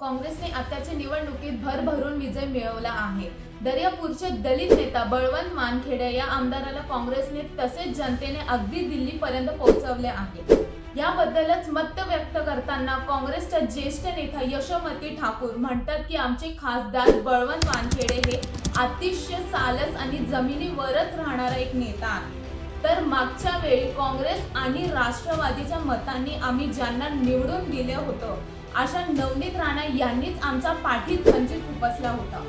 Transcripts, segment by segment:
काँग्रेसने आताच्या निवडणुकीत भरभरून विजय मिळवला आहे. दर्यापूरचे दलित नेता बळवंत मानखेडे या आमदाराला काँग्रेसने तसेच जनतेने अगदी दिल्लीपर्यंत पोहोचवले आहे. याबद्दलच मत व्यक्त करताना काँग्रेसच्या ज्येष्ठ नेता यशोमती ठाकूर म्हणतात की आमचे खासदार बळवंत वानखेडे हे अतिशय सालस आणि जमिनीवरच राहणारा एक नेता आहे. तर मागच्या वेळी काँग्रेस आणि राष्ट्रवादीच्या मतांनी आम्ही ज्यांना निवडून दिले होतं अशा नवनीत राणा यांनीच आमचा पाठीत खंजीर खुपसला होता.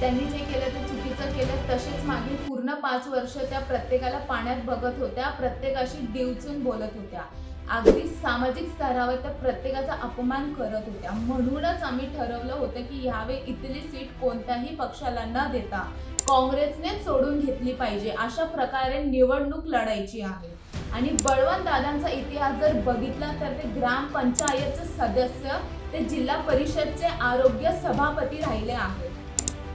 त्यांनी जे केलं ते चुकीचं केलं तसेच मागे पूर्ण पाच वर्ष त्या प्रत्येकाला पाण्यात बघत होत्या प्रत्येकाशी डिवचून बोलत होत्या. अगदी सामाजिक स्तरावर त्या प्रत्येकाचा अपमान करत होत्या. म्हणूनच आम्ही ठरवलं होतं की यावेळी इथली सीट कोणत्याही पक्षाला न देता काँग्रेसने सोडून घेतली पाहिजे. अशा प्रकारे निवडणूक लढायची आहे. आणि बळवंत दादांचा इतिहास जर बघितला तर ते ग्रामपंचायतचे सदस्य ते जिल्हा परिषदचे आरोग्य सभापती राहिले आहेत.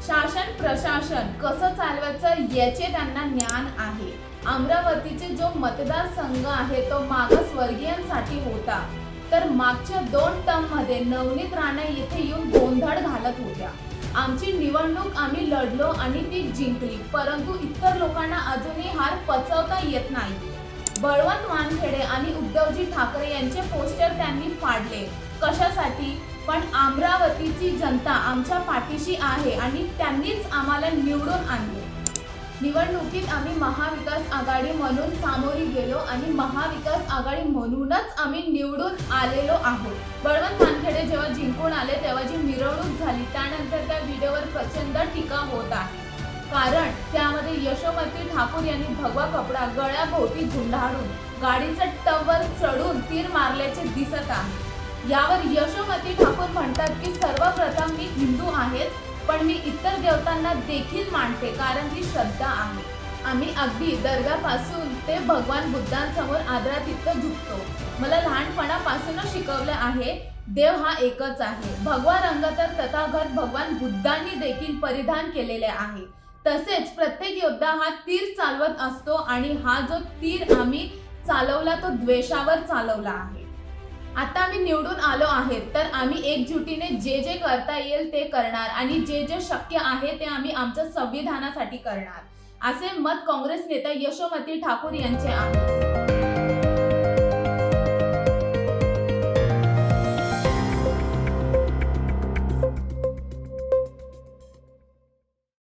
शासन प्रशासन कसं चालवायचं याचे त्यांना ज्ञान आहे. अमरावतीचे जो मतदारसंघ आहे तो मागासवर्गीयांसाठी होता. तर मागच्या दोन टर्ममध्ये नवनीत राणे येथे येऊन गोंधळ घालत होत्या. आमची निवडणूक आम्ही लढलो आणि ती जिंकली परंतु इतर लोकांना अजूनही हार पचवता येत नाही. बळवंत वानखेडे आणि उद्धवजी ठाकरे यांचे पोस्टर त्यांनी फाडले. कशासाठी? पण अमरावतीची जनता आमच्या पाठीशी आहे आणि त्यांनीच आम्हाला निवडून आणले. निवडणुकीत आम्ही महाविकास आघाडी म्हणून सामोरी गेलो आणि महाविकास आघाडी म्हणूनच आम्ही निवडून आलेलो आहोत. बळवंत वानखेडे जेव्हा जिंकून आले तेव्हा जी मिरवणूक झाली त्यानंतर त्या व्हिडिओवर प्रचंड टीका होत आहे. कारण त्यामध्ये यशोमती ठाकूर यांनी भगवा कपडा गळ्याभोवती झुंडाळून गाडीचं टवर चढून तीर मारल्याचे दिसत आहे. यावर यशोमती ठाकूर म्हणतात की सर्वप्रथम मी हिंदू आहेच पण मी इतर देवतांना देखील मानते कारण ती श्रद्धा आहे. आम्ही अगदी दर्गापासून ते भगवान बुद्धांसमोर आदरातिथ्य झुकतो. मला लहानपणापासूनच शिकवलं आहे देव हा एकच आहे. भगवा रंग तर तथागत भगवान बुद्धांनी देखील परिधान केलेले आहे. तसेच प्रत्येक योद्धा हा तीर चालवत असतो आणि हा जो तीर आम्ही चालवला तो द्वेषावर चालवला आहे. आता आम्ही निवडून आलो आहे तर आम्ही एकजुटीने जे जे करता येईल ते करणार आणि जे जे शक्य आहे ते आम्ही आमच्या संविधानासाठी करणार. असे मत काँग्रेस नेता यशोमती ठाकूर यांचे आहे.